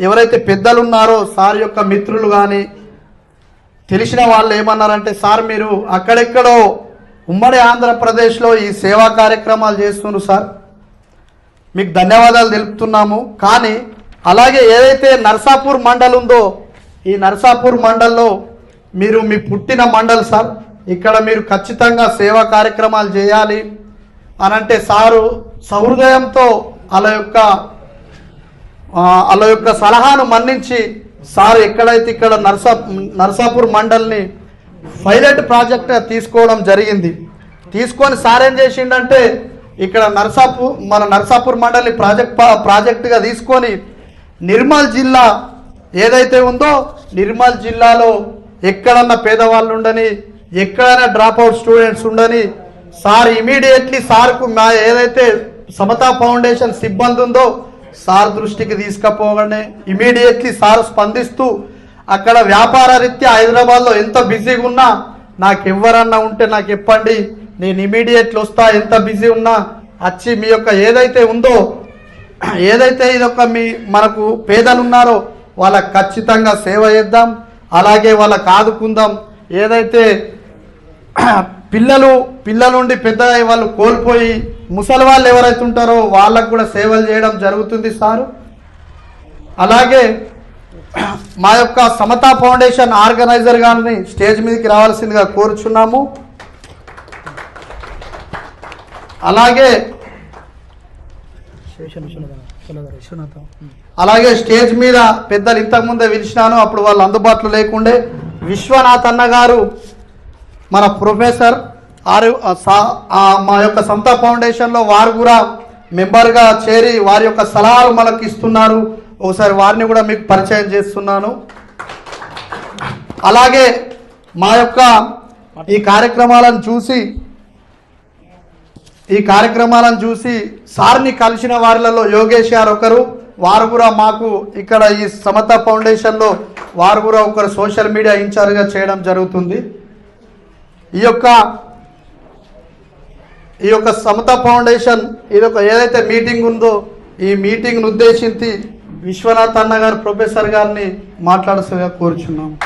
ఎవరైతే పెద్దలు ఉన్నారో సార్ యొక్క మిత్రులు కానీ తెలిసిన వాళ్ళు ఏమన్నారంటే సార్ మీరు అక్కడెక్కడో ఉమ్మడి ఆంధ్రప్రదేశ్లో ఈ సేవా కార్యక్రమాలు చేస్తున్నారు సార్. మీకు ధన్యవాదాలు తెలుపుతున్నాము. కానీ అలాగే ఏదైతే నర్సాపూర్ మండల్ ఉందో ఈ నర్సాపూర్ మండల్లో మీరు మీ పుట్టిన మండల్ సార్. ఇక్కడ మీరు ఖచ్చితంగా సేవా కార్యక్రమాలు చేయాలి. అని అంటే సారు సహృదయంతో వాళ్ళ యొక్క వాళ్ళ యొక్క సలహాను మన్నించి సార్ ఎక్కడైతే ఇక్కడ నర్సా నర్సాపూర్ మండల్ని పైలట్ ప్రాజెక్ట్ తీసుకోవడం జరిగింది. తీసుకొని సార్ ఏం చేసిండంటే ఇక్కడ నర్సాపూర్ మన నర్సాపూర్ మండలిని ప్రాజెక్ట్ ప్రాజెక్టుగా తీసుకొని నిర్మల్ జిల్లా ఏదైతే ఉందో నిర్మల్ జిల్లాలో ఎక్కడన్నా పేదవాళ్ళు ఉండని ఎక్కడైనా డ్రాప్ అవుట్ స్టూడెంట్స్ ఉండని సార్ ఇమీడియట్లీ సార్కు మా ఏదైతే సమతా ఫౌండేషన్ సిబ్బంది ఉందో సార్ దృష్టికి తీసుకపోగానే ఇమీడియట్లీ సార్ స్పందిస్తూ అక్కడ వ్యాపార రీత్యా హైదరాబాద్లో ఎంత బిజీగా ఉన్నా నాకు ఎవరన్నా ఉంటే నాకు చెప్పండి. నేను ఇమీడియట్లీ వస్తా. ఎంత బిజీ ఉన్నా వచ్చి మీ యొక్క ఏదైతే ఉందో ఏదైతే ఇదొక మీ మనకు పేదలు ఉన్నారో వాళ్ళకి ఖచ్చితంగా సేవ చేద్దాం. అలాగే వాళ్ళకి ఆదుకుందాం ఏదైతే పిల్లలు పిల్లల నుండి పెద్ద వాళ్ళు కోల్పోయి ముసలి వాళ్ళు ఎవరైతే ఉంటారో వాళ్ళకు కూడా సేవలు చేయడం జరుగుతుంది సారు. అలాగే మా యొక్క సమతా ఫౌండేషన్ ఆర్గనైజర్ గారిని స్టేజ్ మీదకి రావాల్సిందిగా కోరుచున్నాము. అలాగే అలాగే స్టేజ్ మీద పెద్దలు ఇంతకుముందే పిలిచినాను అప్పుడు వాళ్ళు అందుబాటులో లేకుండే విశ్వనాథ్ అన్న గారు మన ప్రొఫెసర్ ఆరు మా యొక్క సంత ఫౌండేషన్లో వారు కూడా మెంబర్గా చేరి వారి యొక్క సలహాలు మనకు ఇస్తున్నారు. ఒకసారి వారిని కూడా మీకు పరిచయం చేస్తున్నాను. అలాగే మా యొక్క ఈ కార్యక్రమాలను చూసి ఈ కార్యక్రమాలను చూసి సార్ని కలిసిన వారిలలో యోగేష్ గారు ఒకరు వారు కూడా మాకు ఇక్కడ ఈ సమత ఫౌండేషన్లో వారు కూడా ఒకరు సోషల్ మీడియా ఇన్ఛార్జ్గా చేయడం జరుగుతుంది. ఈ యొక్క ఈ యొక్క సమత ఫౌండేషన్ ఇది ఒక ఏదైతే మీటింగ్ ఉందో ఈ మీటింగ్ను ఉద్దేశించి విశ్వనాథ్ అన్న గారు ప్రొఫెసర్ గారిని మాట్లాడసగా కోరుచున్నాము